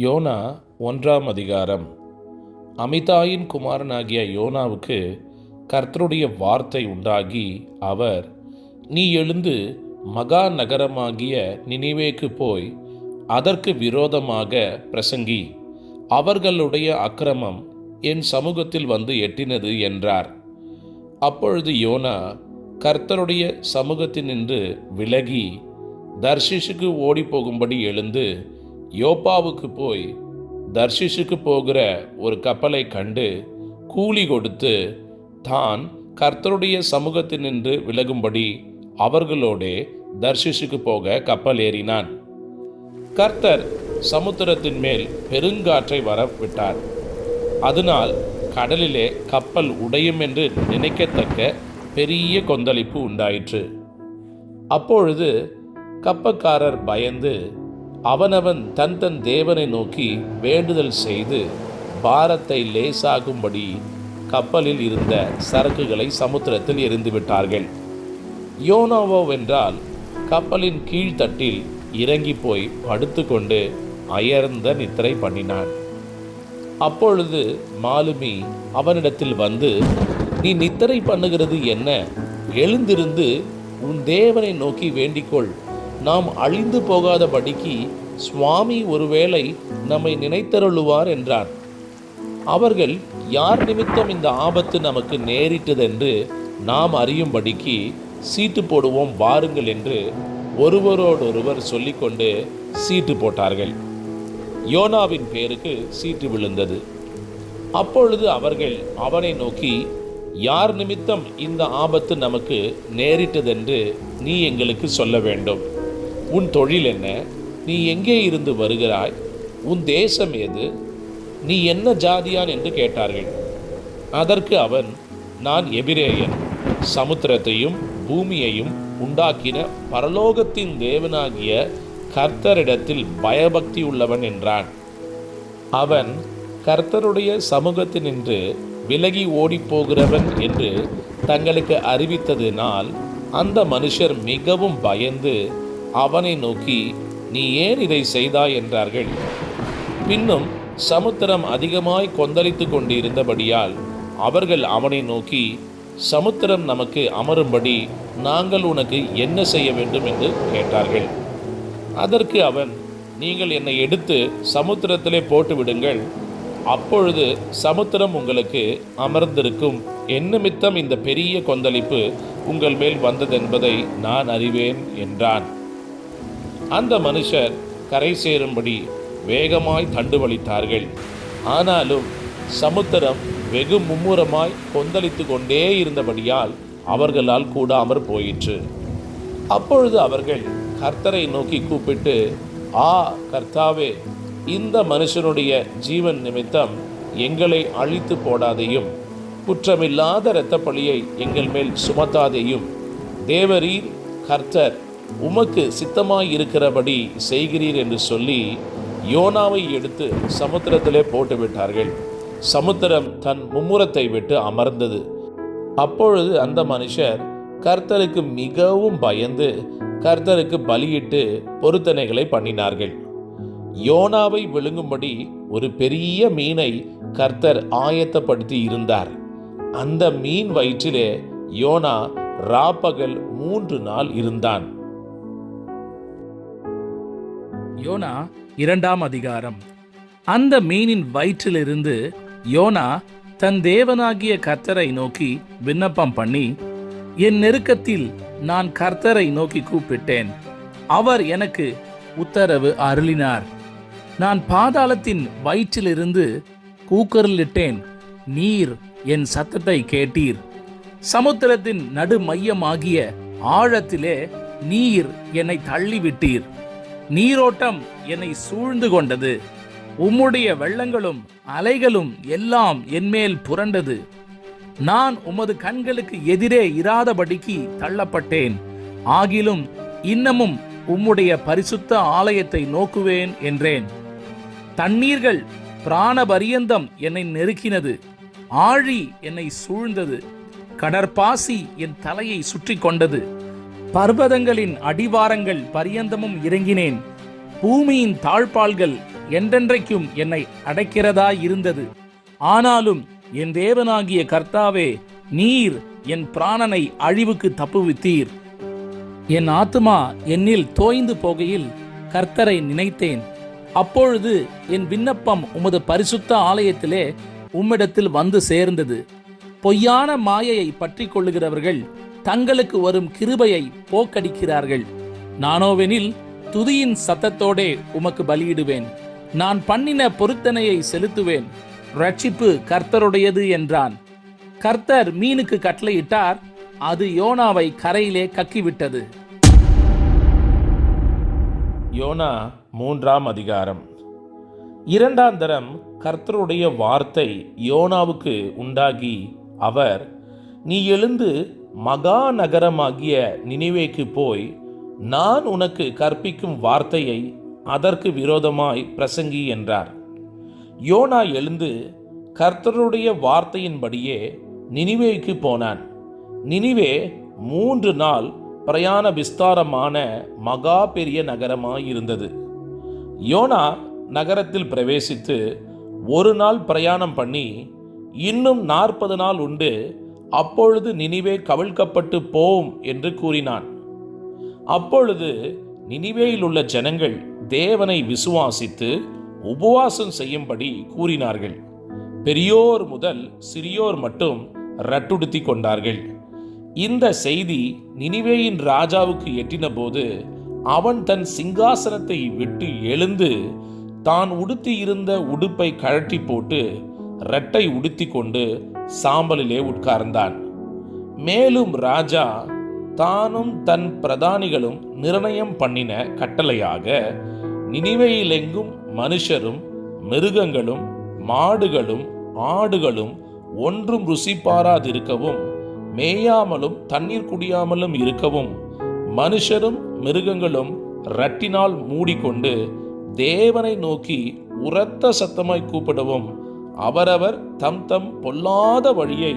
YONO ஒன்றாம் அதிகாரம். அமிதாயின் குமாரனாகிய யோனாவுக்கு கர்த்தருடைய வார்த்தை உண்டாகி அவர் நீ எழுந்து மகா நகரமாகிய நினைவேக்கு போய் அதற்கு விரோதமாக பிரசங்கி. அவர்களுடைய அக்கிரமம் என் சமூகத்தில் வந்து எட்டினது என்றார். அப்பொழுது யோனா கர்த்தருடைய சமூகத்தினின்று விலகி தர்ஷிஷுக்கு ஓடிப்போகும்படி எழுந்து யோப்பாவுக்கு போய் தர்ஷிஷுக்கு போகிற ஒரு கப்பலை கண்டு கூலி கொடுத்து தான் கர்த்தருடைய சமூகத்தினின்று விலகும்படி அவர்களோடே தர்ஷிஷுக்கு போக கப்பல் ஏறினான். கர்த்தர் சமுத்திரத்தின் மேல் பெருங்காற்றை வர விட்டார் அதனால் கடலிலே கப்பல் உடையும் என்று நினைக்கத்தக்க பெரிய கொந்தளிப்பு உண்டாயிற்று. அப்பொழுது கப்பக்காரர் பயந்து அவனவன் தன் தன் தேவனை நோக்கி வேண்டுதல் செய்து பாரத்தை லேசாகும்படி கப்பலில் இருந்த சரக்குகளை சமுத்திரத்தில் எரிந்துவிட்டார்கள் யோனோவோ என்றால் கப்பலின் கீழ்த்தட்டில் இறங்கி போய் படுத்துக்கொண்டு அயர்ந்த நித்திரை பண்ணினான். அப்பொழுது மாலுமி அவனிடத்தில் வந்து நீ நித்திரை பண்ணுகிறது என்ன? எழுந்திருந்து உன் தேவனை நோக்கி வேண்டிக்கொள். நாம் அழிந்து போகாதபடிக்கு சுவாமி ஒருவேளை நம்மை நினைத்தருளுவார் என்றார். அவர்கள் யார் நிமித்தம் இந்த ஆபத்து நமக்கு நேரிட்டதென்று நாம் அறியும்படிக்கு சீட்டு போடுவோம் வாருங்கள் என்று ஒருவரோடொருவர் சொல்லிக்கொண்டு சீட்டு போட்டார்கள். யோனாவின் பேருக்கு சீட்டு விழுந்தது. அப்பொழுது அவர்கள் அவனை நோக்கி யார் நிமித்தம் இந்த ஆபத்து நமக்கு நேரிட்டதென்று நீ எங்களுக்கு சொல்ல வேண்டும். உன் தொழில் என்ன? நீ எங்கே இருந்து வருகிறாய்? உன் தேசம் எது? நீ என்ன ஜாதியான் என்று கேட்டார்கள். அதற்கு அவன் நான் எபிரேயன். சமுத்திரத்தையும் பூமியையும் உண்டாக்கின பரலோகத்தின் தேவனாகிய கர்த்தரிடத்தில் பயபக்தி உள்ளவன் என்றான். அவன் கர்த்தருடைய சமூகத்தினின்று விலகி ஓடிப்போகிறவன் என்று தங்களுக்கு அறிவித்ததினால் அந்த மனுஷர் மிகவும் பயந்து அவனை நோக்கி நீ ஏன் இதை செய்தாய்? என்றார்கள். பின்னும் சமுத்திரம் அதிகமாய் கொந்தளித்து கொண்டிருந்தபடியால் அவர்கள் அவனை நோக்கி சமுத்திரம் நமக்கு அமரும்படி நாங்கள் உனக்கு என்ன செய்ய வேண்டும்? என்று கேட்டார்கள். அதற்கு அவன் நீங்கள் என்னை எடுத்து சமுத்திரத்திலே போட்டு விடுங்கள் அப்பொழுது சமுத்திரம் உங்களுக்கு அமர்ந்திருக்கும். என்னமித்தம் இந்த பெரிய கொந்தளிப்பு உங்கள் மேல் வந்ததென்பதை நான் அறிவேன் என்றான். அந்த மனுஷர் கரை சேரும்படி வேகமாய் தண்டுவலித்தார்கள் ஆனாலும் சமுத்திரம் வெகு மும்முரமாய் கொந்தளித்து கொண்டே இருந்தபடியால் அவர்களால் கூடாமற் போயிற்று. அப்பொழுது அவர்கள் கர்த்தரை நோக்கி கூப்பிட்டு ஆ கர்த்தாவே இந்த மனுஷனுடைய ஜீவன் நிமித்தம் எங்களை அழித்து போடாதையும் குற்றமில்லாத இரத்தப்பழியை எங்கள் மேல் சுமத்தாதையும் தேவரீர் கர்த்தர் உமக்கு சித்தமாய் இருக்கிறபடி செய்கிறீர் என்று சொல்லி யோனாவை எடுத்து சமுத்திரத்திலே போட்டு விட்டார்கள் சமுத்திரம் தன் மும்முரத்தை விட்டு அமர்ந்தது. அப்பொழுது அந்த மனுஷர் கர்த்தருக்கு மிகவும் பயந்து கர்த்தருக்கு பலியிட்டு பொருத்தனைகளை பண்ணினார்கள். யோனாவை விழுங்கும்படி ஒரு பெரிய மீனை கர்த்தர் ஆயத்தப்படுத்தி இருந்தார். அந்த மீன் வயிற்றிலே யோனா ராப்பகல் மூன்று நாள் இருந்தான். யோனா இரண்டாம் அதிகாரம். அந்த மீனின் வயிற்றிலிருந்து யோனா தன் தேவனாகிய கர்த்தரை நோக்கி விண்ணப்பம் பண்ணி என் நெருக்கத்தில் நான் கர்த்தரை நோக்கி கூப்பிட்டேன். அவர் எனக்கு உத்தரவு அருளினார். நான் பாதாளத்தின் வயிற்றிலிருந்து கூக்கரலிட்டேன். நீர் என் சத்தத்தை கேட்டீர். சமுத்திரத்தின் நடு மையமாகிய ஆழத்திலே நீர் என்னை தள்ளிவிட்டீர். நீரோட்டம் என்னை சூழ்ந்து கொண்டது. உம்முடைய வெள்ளங்களும் அலைகளும் எல்லாம் என்மேல் புரண்டது. நான் உமது கண்களுக்கு எதிரே இராதபடிக்கு தள்ளப்பட்டேன். ஆகிலும் இன்னமும் உம்முடைய பரிசுத்த ஆலயத்தை நோக்குவேன் என்றேன். தண்ணீர்கள் பிராணபரியந்தம் என்னை நெருக்கினது. ஆழி என்னை சூழ்ந்தது. கடற்பாசி என் தலையை சுற்றி கொண்டது பர்வதங்களின் அடிவாரங்கள் பரியந்தமும் இறங்கினேன். பூமியின் தாழ்பால்கள் என்றென்றைக்கும் என்னை அடைக்கிறதா இருந்தது ஆனாலும் என் தேவனாகிய கர்த்தாவே நீர் என் பிராணனை அழிவுக்கு தப்புவித்தீர். என் ஆத்துமா என்னில் தோய்ந்து போகையில் கர்த்தரை நினைத்தேன். அப்பொழுது என் விண்ணப்பம் உமது பரிசுத்த ஆலயத்திலே உம்மிடத்தில் வந்து சேர்ந்தது. பொய்யான மாயையை பற்றி கொள்ளுகிறவர்கள் தங்களுக்கு வரும் கிருபையை போக்கடிக்கிறார்கள். நானோவெனில் துதியின் சத்தத்தோடே உமக்கு பலியிடுவேன். நான் பண்ணின பொருத்தனையை செலுத்துவேன். ரட்சிப்பு கர்த்தருடையது என்றான். கர்த்தர் மீனுக்கு கட்டளையிட்டார் அது யோனாவை கரையிலே கக்கிவிட்டது. யோனா மூன்றாம் அதிகாரம். இரண்டாம் தரம் கர்த்தருடைய வார்த்தை யோனாவுக்கு உண்டாகி அவர் நீ எழுந்து மகா நகரமாகிய நினைவேக்கு போய் நான் உனக்கு கற்பிக்கும் வார்த்தையை அதற்கு விரோதமாய் பிரசங்கி என்றார். யோனா எழுந்து கர்த்தருடைய வார்த்தையின்படியே நினிவேக்கு போனான். நினிவே மூன்று நாள் பிரயாண விஸ்தாரமான மகா பெரிய நகரமாயிருந்தது. யோனா நகரத்தில் பிரவேசித்து ஒரு நாள் பிரயாணம் பண்ணி இன்னும் நாற்பது நாள் உண்டு அப்பொழுது நினிவே கவிழ்க்கப்பட்டு போம் என்று கூறினான். அப்பொழுது நினிவேயில் உள்ள ஜனங்கள் தேவனை விசுவாசித்து உபவாசம் செய்யும்படி கூறினார்கள். பெரியோர் முதல் சிறியோர் மட்டும் ரட்டுடுத்தி கொண்டார்கள். இந்த செய்தி நினிவேயின் ராஜாவுக்கு எட்டினபோது அவன் தன் சிங்காசனத்தை விட்டு எழுந்து தான் உடுத்தியிருந்த உடுப்பை கழட்டி போட்டு ரெட்டை உடுத்தி கொண்டு சாம்பலிலே உட்கார்ந்தான். மேலும் ராஜா தானும் தன் பிரதானிகளும் நிர்ணயம் பண்ணின கட்டளையாக நினிவையிலெங்கும் மனுஷரும் மிருகங்களும் மாடுகளும் ஆடுகளும் ஒன்றும் ருசி பாராதிருக்கவும் மேயாமலும் தண்ணீர் குடியாமலும் இருக்கவும் மனுஷரும் மிருகங்களும் ரட்டினால் மூடிக்கொண்டு தேவனை நோக்கி உரத்த சத்தமாய் கூப்பிடவும் அவரவர் தம் தம் பொல்லாத வழியை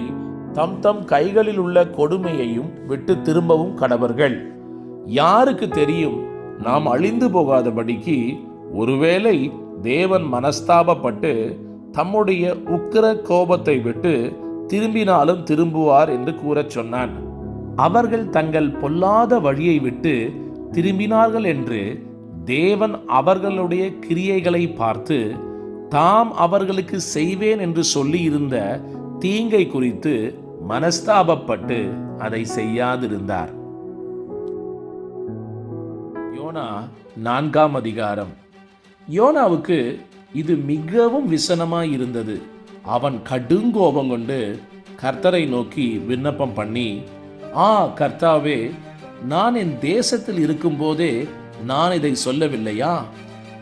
தம் தம் கைகளில் உள்ள கொடுமையையும் விட்டு திரும்பவும் கடவர்கள். யாருக்கு தெரியும் நாம் அழிந்து போகாதபடிக்கு ஒருவேளை தேவன் மனஸ்தாபப்பட்டு தம்முடைய உக்கிர கோபத்தை விட்டு திரும்பினாலும் திரும்புவார் என்று கூறச் சொன்னான். அவர்கள் தங்கள் பொல்லாத வழியை விட்டு திரும்பினார்கள் என்று தேவன் அவர்களுடைய கிரியைகளை பார்த்து தாம் அவர்களுக்கு செய்வேன் என்று சொல்லியிருந்த தீங்கை குறித்து மனஸ்தாபப்பட்டு அதை செய்யாதிருந்தார். யோனா நான்காம் அதிகாரம். யோனாவுக்கு இது மிகவும் விசனமாய் இருந்தது. அவன் கடுங்கோபம் கொண்டு கர்த்தரை நோக்கி விண்ணப்பம் பண்ணி ஆ கர்த்தாவே நான் என் தேசத்தில் இருக்கும்போதே நான் இதை சொல்லவில்லையா?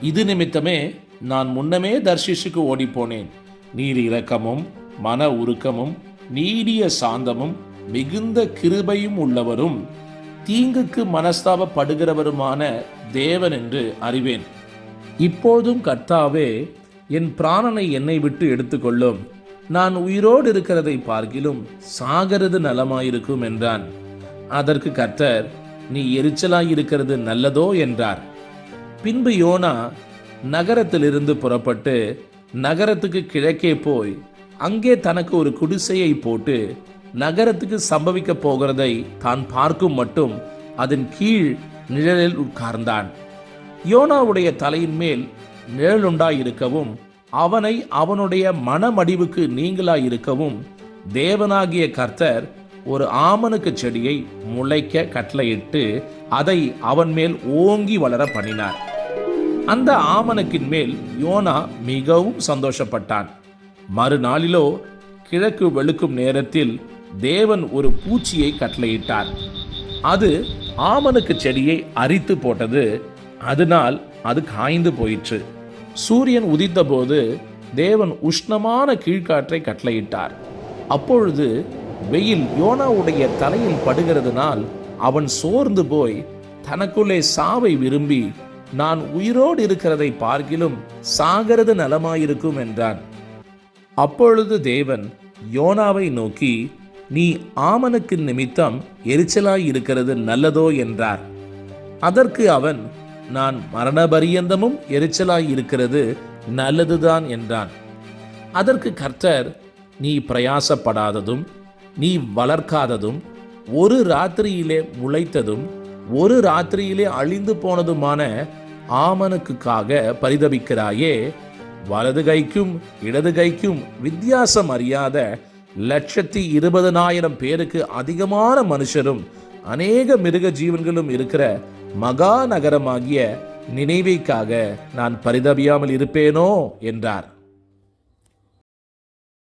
இது நிமித்தமே நான் முன்னமே தர்ஷிஷுக்கு ஓடிப்போனேன். நீர் இரக்கமும் மன உருக்கமும் நீடிய சாந்தமும் மிகுந்த கிருபையும் உள்ளவரும் தீங்குக்கு மனஸ்தாபப்படுகிறவருமான தேவன் என்று அறிவேன். இப்போதும் கர்த்தாவே என் பிராணனை என்னை விட்டு எடுத்துக்கொள்ளும். நான் உயிரோடு இருக்கிறதை பார்க்கிலும் சாகிறது நலமாயிருக்கும் என்றான். அதற்கு கர்த்தர் நீ எரிச்சலாயிருக்கிறது நல்லதோ என்றார். பின்பு யோனா நகரத்திலிருந்து புறப்பட்டு நகரத்துக்கு கிழக்கே போய் அங்கே தனக்கு ஒரு குடிசையை போட்டு நகரத்துக்கு சம்பவிக்க போகிறதை தான் பார்க்கும் மட்டும் அதன் கீழ் நிழலில் உட்கார்ந்தான். யோனாவுடைய தலையின் மேல் நிழலுண்டாயிருக்கவும் அவனை அவனுடைய மனமடிவுக்கு நீங்களாயிருக்கவும் தேவனாகிய கர்த்தர் ஒரு ஆமனுக்கு செடியை முளைக்க கட்டளையிட்டு அதை அவன் மேல் ஓங்கி வளர பண்ணினார். அந்த ஆமணக்கின் மேல் யோனா மிகவும் சந்தோஷப்பட்டான். மறுநாளிலோ கிழக்கு வெளுக்கும் நேரத்தில் தேவன் ஒரு பூச்சியை கட்டளையிட்டார். அது ஆமணக்கு செடியை அரித்து போட்டது. அதனால் அது காய்ந்து போயிற்று. சூரியன் உதித்தபோது தேவன் உஷ்ணமான கீழ்காற்றை கட்டளையிட்டார். அப்பொழுது வெயில் யோனாவுடைய தலையில் படுகிறதுனால் அவன் சோர்ந்து போய் தனக்குள்ளே சாவை விரும்பி நான் உயிரோடு இருக்கிறதை பார்க்கிலும் சாகிறது நலமாயிருக்கும் என்றான். அப்பொழுது தேவன் யோனாவை நோக்கி நீ ஆமனுக்கு நிமித்தம் எரிச்சலாய் இருக்கிறது நல்லதோ? என்றார். அதற்கு அவன் நான் மரணபரியந்தமும் எரிச்சலாய் இருக்கிறது நல்லதுதான் என்றான். அதற்கு கர்த்தர் நீ பிரயாசப்படாததும் நீ வளர்க்காததும் ஒரு ராத்திரியிலே முளைத்ததும் ஒரு ராத்திரியிலே அழிந்து போனதுமான ஆமனுக்குக்காக பரிதபிக்கிறாயே வலது கைக்கும் இடது கைக்கும் வித்தியாசம் அறியாத லட்சத்தி இருபதனாயிரம் பேருக்கு அதிகமான மனுஷரும் அநேக மிருக ஜீவன்களும் இருக்கிற மகா நகரமாகிய நினைவைக்காக நான் பரிதபியாமல் இருப்பேனோ? என்றார்.